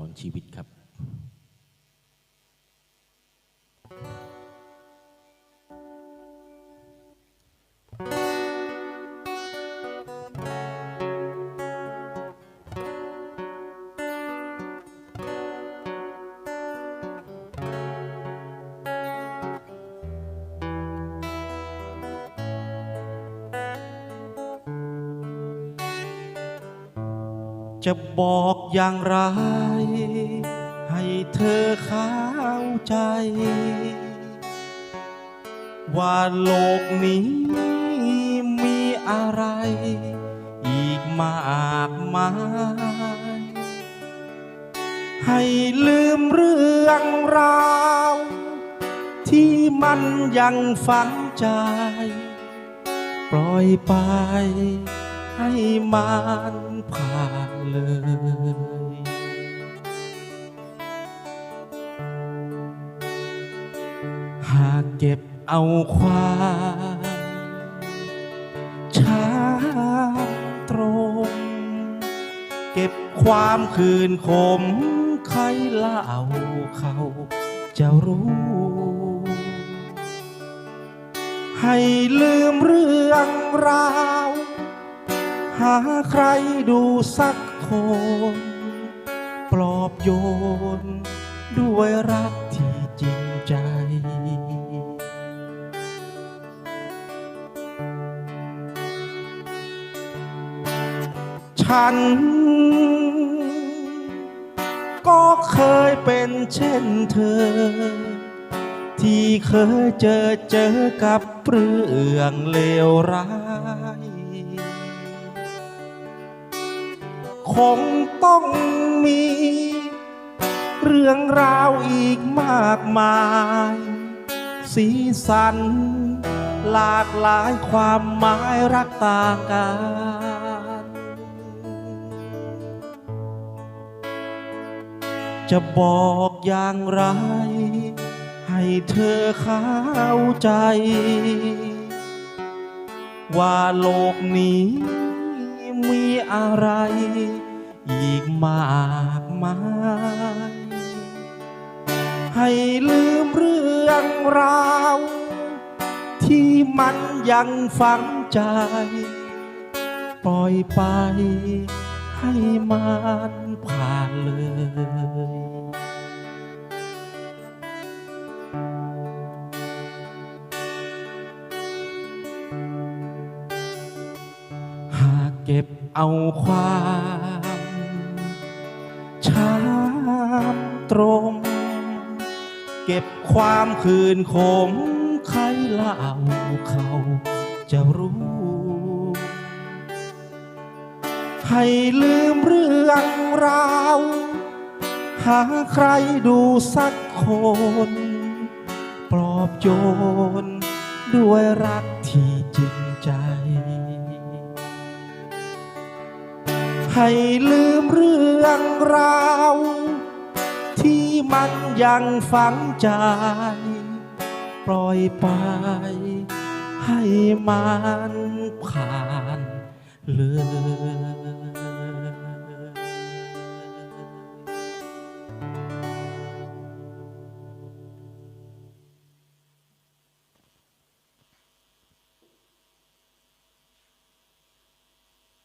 นนชีวิตครับ จะบอกอย่างไร ให้เธอเข้าใจ ว่าโลกนี้มีอะไร อีกมากมาย ให้ลืมเรื่องราว ที่มันยังฝังใจ ปล่อยไป ให้มันผ่านเลยหากเก็บเอาความช้าตรง เก็บความคืนขมใครเล่าเขาจะรู้ ให้ลืมเรื่องราว หาใครดูสักคน ปลอบโยน ด้วยรักที่จริงใจ ฉัน ก็เคยเป็นเช่นเธอ ที่เคยเจอเจอกับเรื่องเลวร้าย คงต้องมี เรื่องราวอีกมากมาย สีสัน หลากหลายความหมายรักต่างกันจะบอกอย่างไร ให้เธอเข้าใจ ว่าโลกนี้ มีอะไร อีกมากมาย ให้ลืมเรื่องราว ที่มันยังฝังใจ ปล่อยไปให้มันผ่านเลย เก็บเอาความช้ำตรง เก็บความคืนขมใครเล่าเขาจะรู้ ให้ลืมเรื่องราว หาใครดูสักคน ปลอบโยนด้วยรักที่ ให้ลืมเรื่องราว ที่มันยังฝังใจ ปล่อยไป ให้มันผ่านเลย